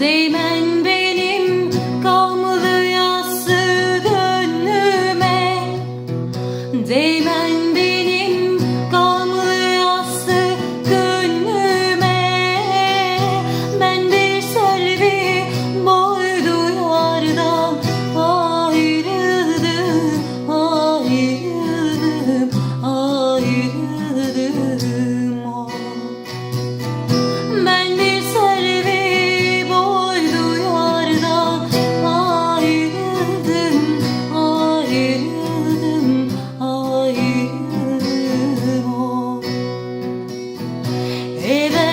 Değmen benim gamlı yassı gönlüme Değmen benim Even